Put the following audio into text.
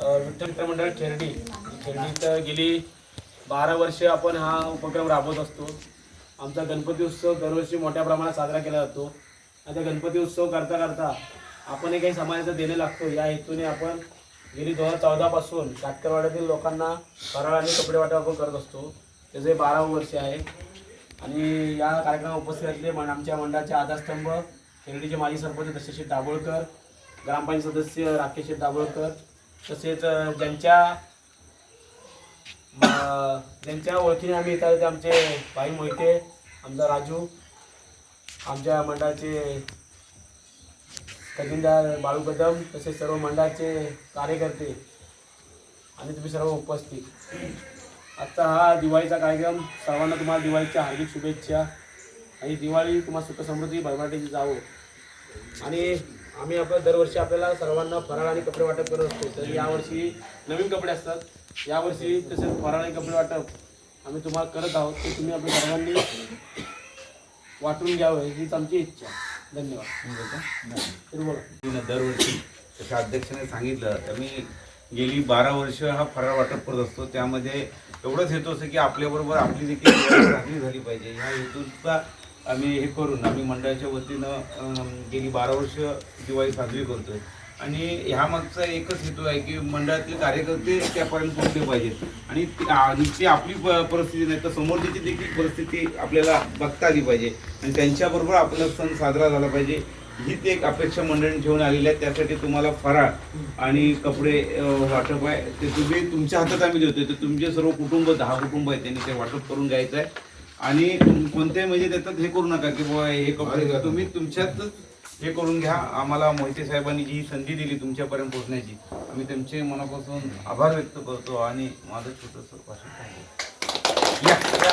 अ, विठ्ठल मित्र मंडळ खेरडी खेरडीत गेली बारा वर्षे आपण हा उपक्रम राबवत असतो. आमचा गणपती उत्सव दरवर्षी मोठ्या प्रमाणात साजरा केला जातो. आणि त्या गणपती उत्सव करता करता आपण काही समाजाचं देणं लागतो. या हेतूने आपण गेली दोन हजार चौदापासून काटकरवाड्यातील लोकांना फराळ आणि कपडे वाटप आपण करत असतो. त्याचे बारा वर्ष आहे. आणि या कार्यक्रमात उपस्थित असलेले मन- आमच्या मंडळाचे आधारस्तंभ खेरडीचे माजी सरपंच दशरथ दाभोळकर ग्रामपंचायत सदस्य राकेश दाभोळकर तसेच ज्यांच्या ज्यांच्या ओळखीने आम्ही येतात ते आमचे भाई मोहिते आमचा राजू आमच्या मंडळाचे खजिनदार बाळू कदम तसेच सर्व मंडळाचे कार्यकर्ते आणि तुम्ही सर्व उपस्थित. आजचा हा दिवाळीचा कार्यक्रम सर्वांना तुम्हाला दिवाळीच्या हार्दिक शुभेच्छा आणि दिवाळी तुम्हाला सुख समृद्धी जावो. आणि आम्ही आपलं दरवर्षी आपल्याला सर्वांना फराळ आणि कपडे वाटप करत असतो. तर यावर्षी नवीन कपडे असतात. यावर्षी तसेच फराळ आणि कपडे वाटप आम्ही तुम्हाला करत आहोत. ते तुम्ही आपल्या सर्वांनी वाटून घ्यावं हीच आमची इच्छा धन्यवाद. तर बोला. दरवर्षी तशा अध्यक्षाने सांगितलं तर मी गेली बारा वर्ष हा फराळ वाटप करत असतो. त्यामध्ये एवढंच हेतू असं की आपल्याबरोबर आपली देखील झाली पाहिजे. ह्या हेतूचा आम्ही हे करून आम्ही मंडळाच्या वतीनं गेली बारा वर्ष दिवाळी साजरी करतोय. आणि ह्या मागचा एकच हेतू आहे की मंडळातले कार्यकर्ते त्यापर्यंत पोहोचले पाहिजेत. आणि ती- आपली प- परिस्थिती नाही तर समोरची देखील परिस्थिती आपल्याला बघता आली पाहिजे. आणि त्यांच्याबरोबर आपला सण साजरा झाला पाहिजे. हीच एक अपेक्षा मंडळी ठेवून आलेली आहे. त्यासाठी तुम्हाला फराळ आणि कपडे वाटप आहे. ते तुम्ही तुमच्या हातात आम्ही देतोय. तर तुमचे सर्व कुटुंब दहा कुटुंब आहेत त्यांनी ते वाटप करून घ्यायचं आहे. आणि कोणते म्हणजे त्याच्यात हे करू नका की बाबा हे कपडे तुम्ही तुमच्यात हे करून घ्या. आम्हाला मोहिते साहेबांनी जी संधी दिली तुमच्यापर्यंत पोहोचण्याची आम्ही त्यांचे मनापासून आभार व्यक्त करतो आणि माझं छोटस भाषण या.